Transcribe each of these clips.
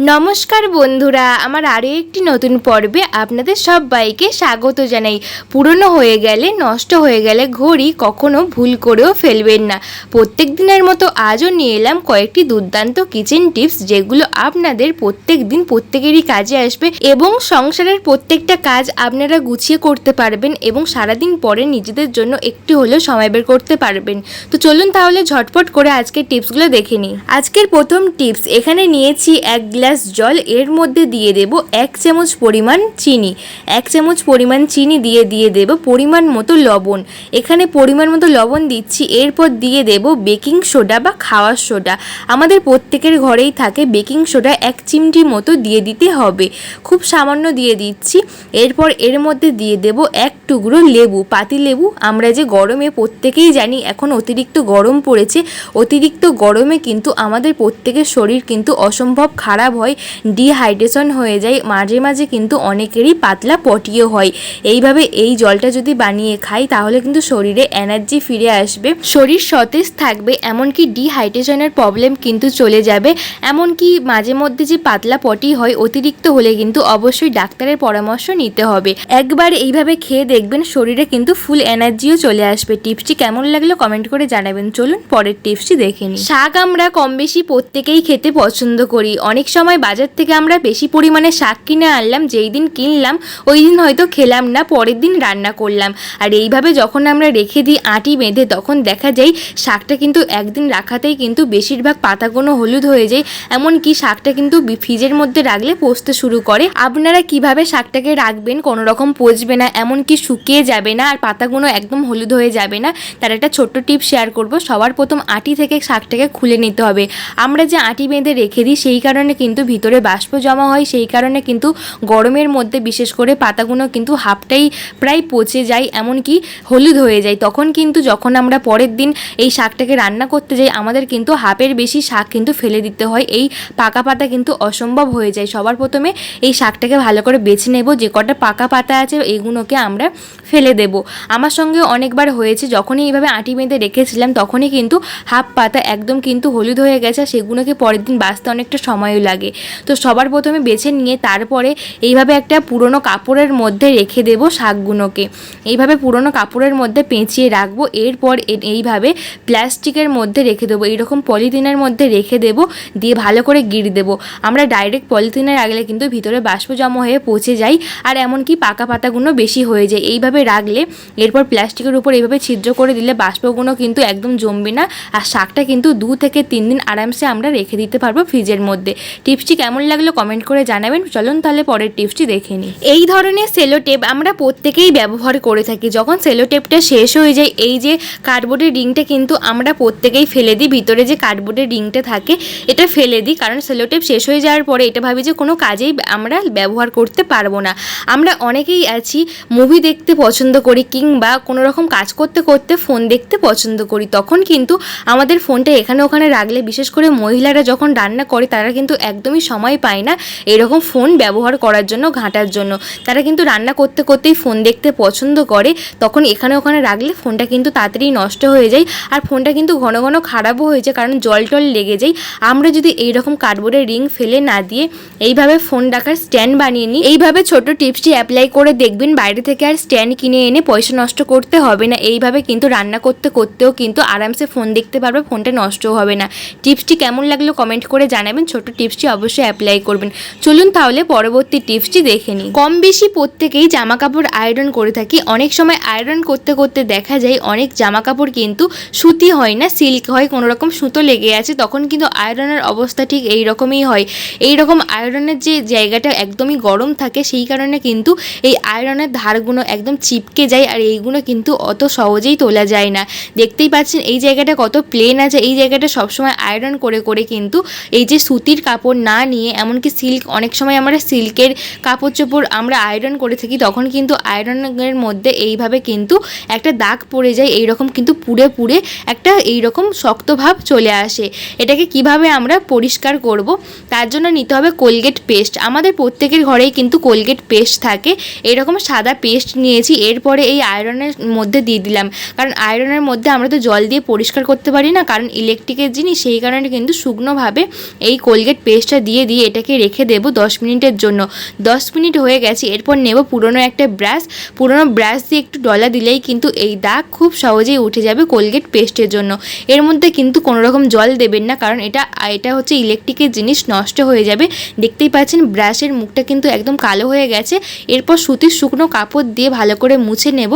নমস্কার বন্ধুরা, আমার আরও একটি নতুন পর্বে আপনাদের সবাইকে স্বাগত জানাই। পুরনো হয়ে গেলে, নষ্ট হয়ে গেলে ঘড়ি কখনো ভুল করেও ফেলবেন না। প্রত্যেক দিনের মতো আজও নিয়ে এলাম কয়েকটি দুর্দান্ত কিচেন টিপস যেগুলো আপনাদের প্রত্যেক দিন প্রত্যেকেরই কাজে আসবে এবং সংসারের প্রত্যেকটা কাজ আপনারা গুছিয়ে করতে পারবেন এবং সারাদিন পরে নিজেদের জন্য একটু হলেও সময় বের করতে পারবেন। তো চলুন তাহলে ঝটপট করে আজকের টিপসগুলো দেখে নিই। আজকের প্রথম টিপস এখানে নিয়েছি এক গ্লাস জল এর মধ্যে দিয়ে দেব এক চামচ পরিমাণ চিনি। এক চামচ পরিমাণ চিনি দিয়ে দিয়ে দেব পরিমাণ মতো লবণ। এখানে পরিমাণ মতো লবণ দিচ্ছি, এরপর দিয়ে দেব বেকিং সোডা বা খাওয়ার সোডা। আমাদের প্রত্যেকের ঘরেই থাকে বেকিং সোডা এক চিমটি মতো দিয়ে দিতে হবে। খুব সামান্য দিয়ে দিচ্ছি, এরপর এর মধ্যে দিয়ে দেব এক টুকরো লেবু। পাতি লেবু আমরা যে গরমে প্রত্যেকেই জানি এখন অতিরিক্ত গরম পড়েছে। অতিরিক্ত গরমে কিন্তু আমাদের প্রত্যেকের শরীর কিন্তু অসম্ভব খারাপ হয় ডিহাইড্রেশন হয়ে যায়। মাঝে মাঝে কিন্তু অনেকেরই পাতলা পটিও হয়। এইভাবে এই জলটা যদি বানিয়ে খাই, তাহলে কিন্তু শরীরে এনার্জি ফিরে আসবে। শরীর সতেজ থাকবে, এমনকি ডিহাইড্রেশনের প্রবলেম কিন্তু চলে যাবে। এমনকি মাঝে মধ্যে যে পাতলা পটি হয়, অতিরিক্ত হলে কিন্তু অবশ্যই ডাক্তারের পরামর্শ নিতে হবে। একবার এইভাবে খেয়ে দেখবেন, শরীরে কিন্তু ফুল এনার্জিও চলে আসবে। টিপসটি কেমন লাগল কমেন্ট করে জানাবেন। চলুন পরের টিপসটি দেখে নিই। শাক আমরা কম বেশি প্রত্যেকেই খেতে পছন্দ করি। অনেক সময় বাজার থেকে আমরা বেশি পরিমাণে শাক কিনে আনলাম, যেই দিন কিনলাম, ওই দিন হয়তো খেলাম না, পরের দিন রান্না করলাম। আর এইভাবে যখন আমরা রেখে দিই আটি বেঁধে, তখন দেখা যায় শাকটা কিন্তু একদিন রাখাতেই কিন্তু বেশিরভাগ পাতাগুলো হলুদ হয়ে যায়। এমনকি শাকটা কিন্তু ফ্রিজের মধ্যে রাখলে পচতে শুরু করে। আপনারা কীভাবে শাকটাকে রাখবেন? কোনো রকম পচবে না, এমনকি শুকিয়ে যাবে না, আর পাতাগুলো একদম হলুদ হয়ে যাবে না। তার একটা ছোট্ট টিপ শেয়ার করব। সবার প্রথম আটি থেকে শাকটাকে খুলে নিতে হবে। আমরা যে আটি বেঁধে রেখে দিই, সেই কারণে কিন্তু ভিতরে বাষ্প জমা হয়, সেই কারণে কিন্তু গরমের মধ্যে বিশেষ করে পাতাগুলো কিন্তু হাফটাই প্রায় পচে যায়, এমনকি হলুদ হয়ে যায়। তখন কিন্তু যখন আমরা পরের দিন এই শাকটাকে রান্না করতে যাই, আমাদের কিন্তু হাফের বেশি শাক কিন্তু ফেলে দিতে হয়। এই পাকা পাতা কিন্তু অসম্ভব হয়ে যায়। সবার প্রথমে এই শাকটাকে ভালো করে বেছে নেব, যে কটা পাকা পাতা আছে এইগুলোকে আমরা ফেলে দেব। আমার সঙ্গে অনেকবার হয়েছে, যখনই এইভাবে আঁটি বেঁধে রেখেছিলাম, তখনই কিন্তু হাফ পাতা একদম কিন্তু হলুদ হয়ে গেছে সেগুলোকে পরের দিন বাঁচতে অনেকটা সময়ও লাগে। তো সবার প্রথমে বেছে নিয়ে তারপরে এইভাবে একটা পুরনো কাপড়ের মধ্যে রেখে দেব শাকগুলোকে। এইভাবে পুরনো কাপড়ের মধ্যে পেঁচিয়ে রাখব। এরপর এইভাবে প্লাস্টিকের মধ্যে রেখে দেবো। এইরকম পলিথিনের মধ্যে রেখে দেবো। দিয়ে ভালো করে গিট দেবো। আমরা ডাইরেক্ট পলিথিনে রাখলে কিন্তু ভিতরে বাষ্প জমা হয়ে পচে যায় আর এমনকি পাকা পাতাগুলো বেশি হয়ে যায়। এইভাবে রাখলে এরপর প্লাস্টিকের উপর এইভাবে ছিদ্র করে দিলে বাষ্পগুলো কিন্তু একদম জমবে না। আর শাকটা কিন্তু দু থেকে তিন দিন আরামসে আমরা রেখে দিতে পারব ফ্রিজের মধ্যে। টিপসটি কেমন লাগল কমেন্ট করে জানাবেন। চলুন তাহলে পরের টিপসটি দেখে নিই। এই ধরনের সেলো টেপ আমরা প্রত্যেকেই ব্যবহার করে থাকি। যখন সেলো টেপটা শেষ হয়ে যায়, এই যে কার্ডবোর্ডের রিংটা কিন্তু আমরা প্রত্যেকেই ফেলে দিই। ভিতরে যে কার্ডবোর্ডের রিংটা থাকে, এটা ফেলে দিই। কারণ সেলো টেপ শেষ হয়ে যাওয়ার পরে এটা ভাবি যে কোনো কাজেই আমরা ব্যবহার করতে পারব না। আমরা অনেকেই আছি, মুভি দেখতে পছন্দ করি কিংবা কোনো রকম কাজ করতে করতে ফোন দেখতে পছন্দ করি। তখন কিন্তু আমাদের ফোনটা এখানে ওখানে রাখলে, বিশেষ করে মহিলারা যখন রান্না করে, তারা কিন্তু একদমই সময় পায় না এরকম ফোন ব্যবহার করার জন্য, ঘাঁটার জন্য। তারা কিন্তু রান্না করতে করতেই ফোন দেখতে পছন্দ করে। তখন এখানে ওখানে রাখলে ফোনটা কিন্তু তাড়াতাড়ি নষ্ট হয়ে যায় আর ফোনটা কিন্তু ঘন ঘন খারাপও হয়ে যায় কারণ জল টল লেগে যায়। আমরা যদি এইরকম কার্ডবোর্ডের রিং ফেলে না দিয়ে এইভাবে ফোন রাখার স্ট্যান্ড বানিয়ে নিই, এইভাবে ছোট টিপসটি অ্যাপ্লাই করে দেখবেন বাইরে থেকে আর স্ট্যান্ড কিনে এনে পয়সা নষ্ট করতে হবে না। এইভাবে কিন্তু রান্না করতে করতেও কিন্তু আরামসে ফোন দেখতে পারবে, ফোনটা নষ্টও হবে না। টিপসটি কেমন লাগল কমেন্ট করে জানাবেন। ছোট টিপসটি অবশ্যই অ্যাপ্লাই করবেন। চলুন তাহলে পরবর্তী টিপসটি দেখে নিই। কম বেশি প্রত্যেকেই জামা কাপড় আয়রন করে থাকি। অনেক সময় আয়রন করতে করতে দেখা যায়, অনেক জামা কাপড় কিন্তু সুতি হয় না সিল্ক হয়, কোনো রকম সুতো লেগে আছে, তখন কিন্তু আয়রনের অবস্থা ঠিক এই রকমই হয়। এই রকম আয়রনের যে জায়গাটা একদমই গরম থাকে, সেই কারণে কিন্তু এই আয়রনের ধারগুলো একদম চিপকে যায় আর এইগুলো কিন্তু অত সহজেই তোলা যায় না। দেখতেই পাচ্ছেন এই জায়গাটা কত প্লেন আছে, এই জায়গাটা সবসময় আয়রন করে করে কিন্তু এই যে সুতির কাপড় না নিয়ে, এমনকি সিল্ক অনেক সময় আমরা সিল্কের কাপড় চোপড় আমরা আয়রন করে থাকি, তখন কিন্তু আয়রনের মধ্যে এইভাবে কিন্তু একটা দাগ পড়ে যায়, এইরকম কিন্তু পুড়ে পুড়ে একটা এইরকম শক্ত ভাব চলে আসে। এটাকে কীভাবে আমরা পরিষ্কার করব? তার জন্য নিতে হবে কোলগেট পেস্ট আমাদের প্রত্যেকের ঘরেই কিন্তু কোলগেট পেস্ট থাকে। এরকম সাদা পেস্ট নিয়েছি, এরপরে এই আয়রনের মধ্যে দিয়ে দিলাম। কারণ আয়রনের মধ্যে আমরা তো জল দিয়ে পরিষ্কার করতে পারি না, কারণ ইলেকট্রিকের জিনিস, সেই কারণে কিন্তু শুকনোভাবে এই কোলগেট পেস্টটা দিয়ে দিয়ে এটাকে রেখে দেবো দশ মিনিটের জন্য। দশ মিনিট হয়ে গেছে, এরপর নেব পুরনো একটা ব্রাশ। পুরনো ব্রাশ দিয়ে একটু ডলা দিলেই কিন্তু এই দাগ খুব সহজেই উঠে যাবে কোলগেট পেস্টের জন্য। এর মধ্যে কিন্তু কোনো রকম জল দেবেন না, কারণ এটা এটা হচ্ছে ইলেকট্রিকের জিনিস, নষ্ট হয়ে যাবে। দেখতেই পাচ্ছেন ব্রাশের মুখটা কিন্তু একদম কালো হয়ে গেছে। এরপর সুতির শুকনো কাপড় দিয়ে ভালো করে মুছে নেব।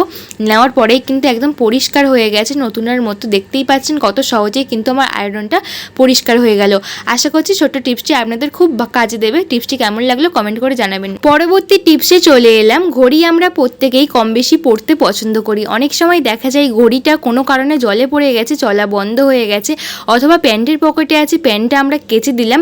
নেওয়ার পরেই কিন্তু একদম পরিষ্কার হয়ে গেছে নতুনের মতো। দেখতেই পাচ্ছেন কত সহজেই কিন্তু আমার আয়রনটা পরিষ্কার হয়ে গেল। আশা করছি ছোট্ট টিপসটি আপনাদের খুব কাজে দেবে। টিপসটি কেমন লাগল কমেন্ট করে জানাবেন। পরবর্তী টিপসে চলে এলাম, ঘড়ি আমরা প্রত্যেকেই কম বেশি পড়তে পছন্দ করি। অনেক সময় দেখা যায় ঘড়িটা কোনো কারণে জলে পড়ে গেছে, চলা বন্ধ হয়ে গেছে, অথবা প্যান্টের পকেটে আছে, প্যান্টটা আমরা কেচে দিলাম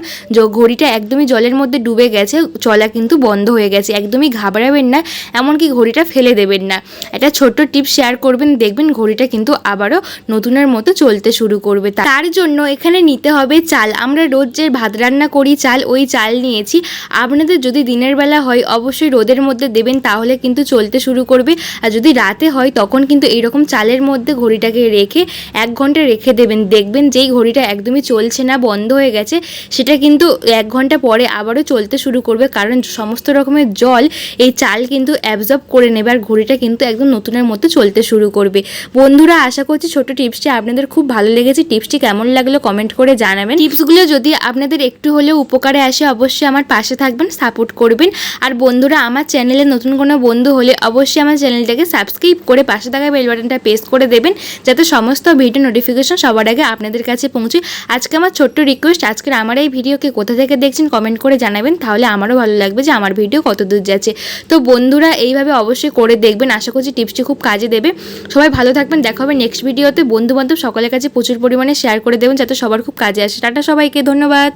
ঘড়িটা একদমই জলের মধ্যে ডুবে গেছে, চলা কিন্তু বন্ধ হয়ে গেছে। একদমই ঘাবড়াবেন না, এমনকি ঘড়িটা ফেলে দেবেন না। একটা ছোট্ট টিপ শেয়ার করবেন, দেখবেন ঘড়িটা কিন্তু আবারও নতুনের মতো চলতে শুরু করবে। তার জন্য এখানে নিতে হবে চাল। আমরা রোজ যে ভাত রান্না করি চাল, ওই চাল নিয়েছি। আপনাদের যদি দিনের বেলা হয়, অবশ্যই রোদের মধ্যে দেবেন, তাহলে কিন্তু চলতে শুরু করবে। আর যদি রাতে হয়, তখন কিন্তু এইরকম চালের মধ্যে ঘড়িটাকে রেখে, এক ঘণ্টা রেখে দেবেন। দেখবেন যেই ঘড়িটা একদমই চলছে না, বন্ধ হয়ে গেছে, সেটা কিন্তু এক ঘণ্টা পরে আবারও চলতে শুরু করবে। কারণ সমস্ত রকমের জল এই চাল কিন্তু অ্যাবজর্ব করে নেবে, আর ঘড়িটা কিন্তু একদম নতুনের মতো চলতে শুরু করবে। বন্ধুরা, আশা করছি ছোট টিপসটি আপনাদের খুব ভালো লেগেছে। টিপসটি কেমন লাগল কমেন্ট করে জানাবেন। টিপসগুলো যদি আপনাদের একটু হলেও উপকারে আসে অবশ্যই আমার পাশে থাকবেন সাপোর্ট করবেন। আর বন্ধুরা, আমার চ্যানেলে নতুন কোনো বন্ধু হলে অবশ্যই আমার চ্যানেলটাকে সাবস্ক্রাইব করে পাশে থাকা বেল বাটনটা প্রেস করে দেবেন, যাতে সমস্ত ভিডিও নোটিফিকেশন সবার আগে আপনাদের কাছে পৌঁছে। আজকে আমার ছোট্ট রিকোয়েস্ট আজকের আমার এই ভিডিওকে কোথা থেকে দেখছেন কমেন্ট করে জানাবেন, তাহলে আমারও ভালো লাগবে যে আমার ভিডিও কত দূর যাচ্ছে। তো বন্ধুরা, এইভাবে অবশ্যই করে দেখবেন, আশা করছি টিপসটি খুব কাজে দেবে। সবাই ভালো থাকবেন, দেখা হবে নেক্সট ভিডিওতে বন্ধু বান্ধব সকলের কাছে প্রচুর পরিমাণে শেয়ার করে দেবেন, যাতে সবার খুব কাজে আসে। টাটা সবাইকে, ধন্যবাদ।